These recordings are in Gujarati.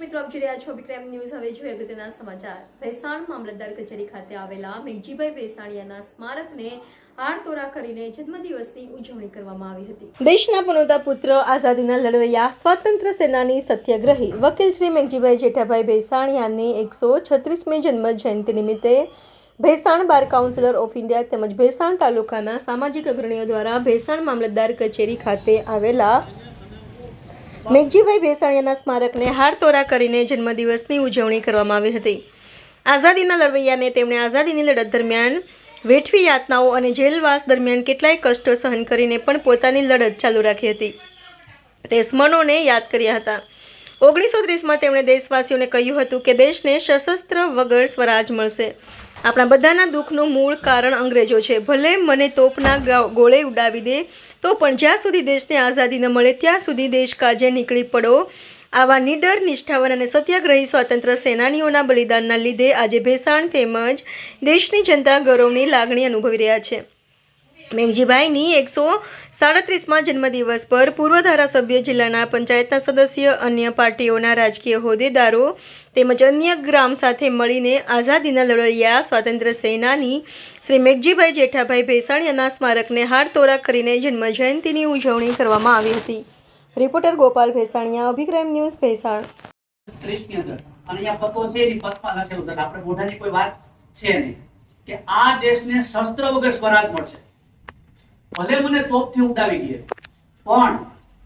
મિત્રો આપ જોઈ રહ્યા છો વિક્રમ ન્યૂઝ. હવે જોઈએ અગત્યના સમાચાર. ભેસાણ મામલતદાર કચેરી ખાતે આવેલા મેઘજીભાઈ ભેસાણીયાના સ્મારકને હારતોરા કરીને જન્મદિવસની ઉજવણી કરવામાં આવી હતી. દેશના પનોતા પુત્ર આઝાદીના લડવૈયા સ્વાતંત્ર્ય સેનાની સત્યાગ્રહી વકીલ શ્રી મેઘજીભાઈ જેઠાભાઈ ભેસાણીયાની એકસો છત્રીસમી જન્મ જયંતિ નિમિત્તે Bhesan bar councillor of India તેમજ ભેસાણ તાલુકાના સામાજિક અગ્રણીઓ દ્વારા ભેસાણ મામલતદાર કચેરી ખાતે આવેલા મેઘજીભાઈ ભેસાણીયાના સ્મારકને હારતોરા કરીને જન્મદિવસની ઉજવણી કરવામાં આવી હતી. આઝાદીના લડવૈયાને તેમણે આઝાદીની લડત દરમિયાન વેઠવી યાતનાઓ અને જેલવાસ દરમિયાન કેટલાય કષ્ટો સહન કરીને પણ પોતાની લડત ચાલુ રાખી હતી. તે સ્મરણોને યાદ કર્યા હતા. ઓગણીસો ત્રીસમાં તેમણે દેશવાસીઓને કહ્યું હતું કે દેશને સશસ્ત્ર વગર સ્વરાજ મળશે. આપણા બધાના દુઃખનું મૂળ કારણ અંગ્રેજો છે. ભલે મને તોપના ગોળે ઉડાવી દે, તો પણ જ્યાં સુધી દેશને આઝાદી ન મળે, ત્યાં સુધી દેશ કાજે નીકળી પડો. આવા નિડર, નિષ્ઠાવાન અને સત્યાગ્રહી સ્વાતંત્ર્ય સેનાનીઓના બલિદાનના લીધે આજે ભેસાણ તેમજ દેશની જનતા ગૌરવની લાગણી અનુભવી રહ્યા છે. મેઘજીભાઈની એકસો સાડત્રીસમાં જન્મદિવસ પર પૂર્વ ધારાસભ્ય જિલ્લાના પંચાયતના સદસ્ય અન્ય પાર્ટીઓના રાજકીય હોદ્દેદારો તેમજ અન્ય ગ્રામ સાથે મળીને આઝાદીના લડૈયા સ્વાતંત્ર્ય સેનાની શ્રી મેઘજીભાઈ જેઠાભાઈ ભેસાણીયાના સ્મારકને હારતોરા કરીને જન્મજયંતિની ઉજવણી કરવામાં આવી હતી. Reporter Gopal Bhesaniya, Abhikram news Bhesan. છે કે આ દેશને શસ્ત્ર વગર સ્વરાજ મળશે. ભલે મને તોપથી ઉડાવી દે. પણ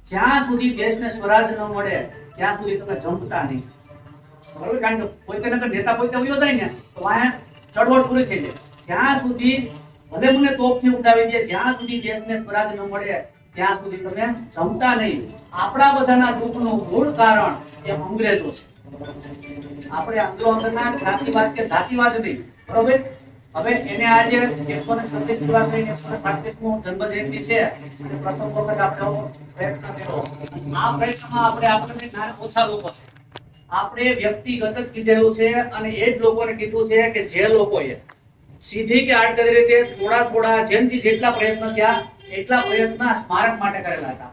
જ્યાં સુધી દેશને સ્વરાજ ન મળે, ત્યાં સુધી તમે જમતા નહીં. બરોબર? કારણ કે કોઈ કે નેતા કોઈ વયો જાય ને, તો વાયા ચળવળ પૂરી થઈ જાય. જ્યાં સુધી ભલે મને તોપથી ઉડાવી દે, જ્યાં સુધી દેશને સ્વરાજ ન મળે, ત્યાં સુધી તમે જમતા નહીં. આપણા બધાના દુઃખનું મૂળ કારણ એ અંગ્રેજો છે. આપણે આંદોલનના જાતિવાદ કે જાતિવાદ નહીં. બરોબર? હવે એને આજે એકસો ને છત્રીસ પૂરા કરીને એકસો ને જન્મ છે પ્રથમ વખત આપણો પ્રયત્ન કર્યો. આ પ્રયત્નમાં આપણે આપણને જ્ઞાન ઓછા લોકો છે. આપણે વ્યક્તિગત જ કીધેલું છે અને એ જ લોકોને કીધું છે કે જે લોકોએ સીધી કે આડકરી રીતે થોડા થોડા જેમથી જેટલા પ્રયત્ન થયા, એટલા પ્રયત્ન સ્મારક માટે કરેલા હતા.